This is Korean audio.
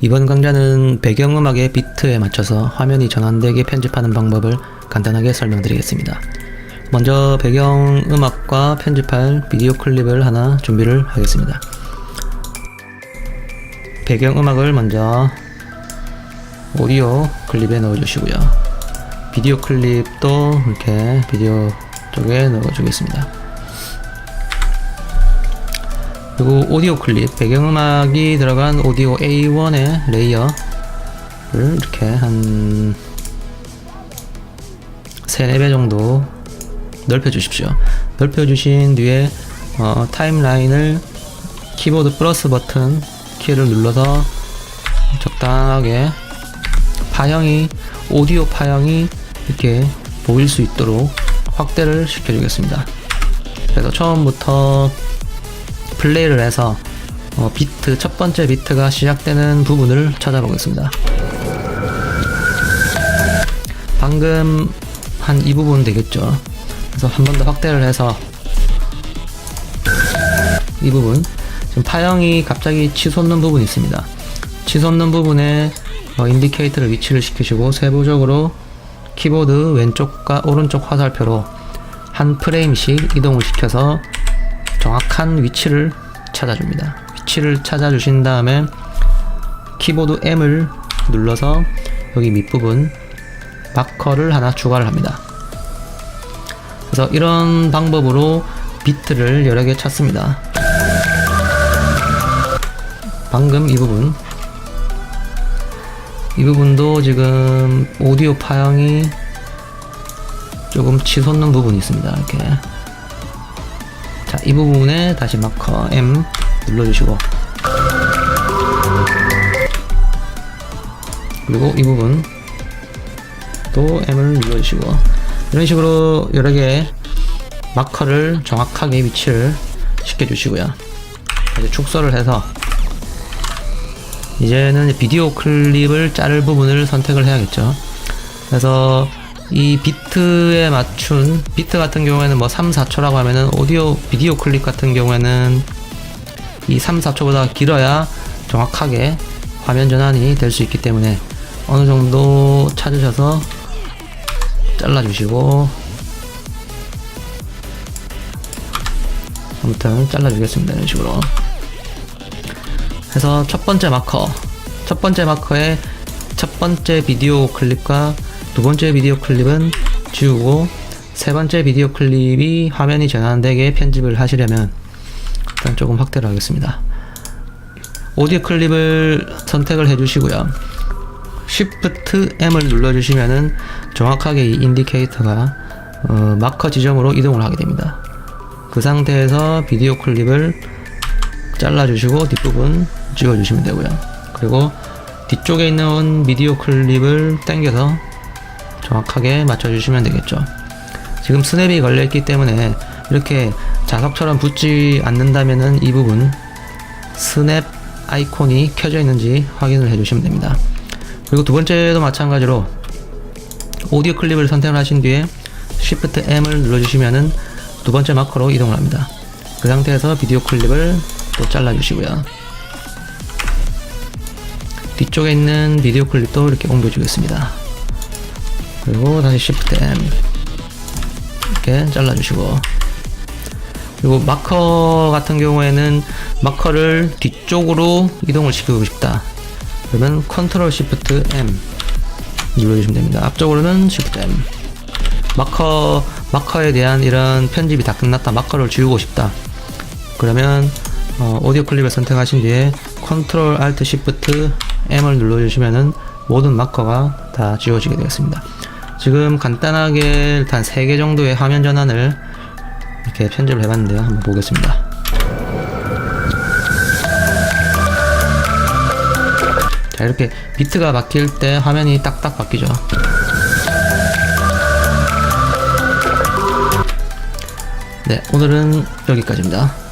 이번 강좌는 배경음악의 비트에 맞춰서 화면이 전환되게 편집하는 방법을 간단하게 설명드리겠습니다. 먼저 배경음악과 편집할 비디오 클립을 하나 준비를 하겠습니다. 배경음악을 먼저 오디오 클립에 넣어주시고요. 비디오 클립도 이렇게 비디오 쪽에 넣어주겠습니다. 그리고 오디오 클립 배경음악이 들어간 오디오 A1의 레이어를 이렇게 한 3, 4배 정도 넓혀 주십시오. 넓혀 주신 뒤에 어, 타임라인을 키보드 플러스 버튼 키를 눌러서 적당하게 파형이 오디오 파형이 이렇게 보일 수 있도록 확대를 시켜주겠습니다. 그래서 처음부터 플레이를 해서 어, 비트 첫 번째 비트가 시작되는 부분을 찾아보겠습니다. 방금 한 이 부분 되겠죠. 그래서 한 번 더 확대를 해서 이 부분 지금 파형이 갑자기 치솟는 부분이 있습니다. 치솟는 부분에 어, 인디케이터를 위치를 시키시고 세부적으로 키보드 왼쪽과 오른쪽 화살표로 한 프레임씩 이동을 시켜서 정확한 위치를 찾아줍니다. 위치를 찾아주신 다음에 키보드 M을 눌러서 여기 밑부분 마커를 하나 추가를 합니다. 그래서 이런 방법으로 비트를 여러 개 찾습니다. 방금 이 부분 이 부분도 지금 오디오 파형이 조금 치솟는 부분이 있습니다. 이렇게 자, 이 부분에 다시 마커 M 눌러주시고 그리고 이 부분 또 M을 눌러주시고 이런 식으로 여러 개의 마커를 정확하게 위치를 시켜주시고요. 이제 축소를 해서 이제는 비디오 클립을 자를 부분을 선택을 해야겠죠. 그래서 이 비트에 맞춘 비트 같은 경우에는 뭐 3, 4초라고 하면은 오디오 비디오 클립 같은 경우에는 이 3, 4초보다 길어야 정확하게 화면 전환이 될 수 있기 때문에 어느 정도 찾으셔서 잘라주시고 아무튼 잘라주겠습니다 이런 식으로. 해서 첫 번째 마커 첫 번째 마커의 첫 번째 비디오 클립과 두 번째 비디오 클립은 지우고 세 번째 비디오 클립이 화면이 전환되게 편집을 하시려면 일단 조금 확대를 하겠습니다. 오디오 클립을 선택을 해주시고요. Shift M을 눌러주시면은 정확하게 이 인디케이터가 어, 마커 지점으로 이동을 하게 됩니다. 그 상태에서 비디오 클립을 잘라주시고 뒷부분 찍어주시면 되고요. 그리고 뒤쪽에 있는 비디오 클립을 당겨서 정확하게 맞춰주시면 되겠죠. 지금 스냅이 걸려있기 때문에 이렇게 자석처럼 붙지 않는다면은 이 부분 스냅 아이콘이 켜져 있는지 확인을 해주시면 됩니다. 그리고 두 번째도 마찬가지로 오디오 클립을 선택을 하신 뒤에 Shift M을 눌러주시면은 두 번째 마커로 이동을 합니다. 그 상태에서 비디오 클립을 또 잘라주시고요. 뒤쪽에 있는 비디오 클립도 이렇게 옮겨주겠습니다. 그리고 다시 Shift M 이렇게 잘라주시고 그리고 마커 같은 경우에는 마커를 뒤쪽으로 이동을 시키고 싶다. 그러면 Ctrl Shift M 눌러주시면 됩니다. 앞쪽으로는 Shift M. 마커 마커에 대한 이런 편집이 다 끝났다. 마커를 지우고 싶다. 그러면 어, 오디오 클립을 선택하신 뒤에 Ctrl Alt Shift M을 눌러주시면은 모든 마커가 다 지워지게 되겠습니다. 지금 간단하게 일단 3개 정도의 화면 전환을 이렇게 편집을 해봤는데요. 한번 보겠습니다. 자, 이렇게 비트가 바뀔 때 화면이 딱딱 바뀌죠. 네, 오늘은 여기까지입니다.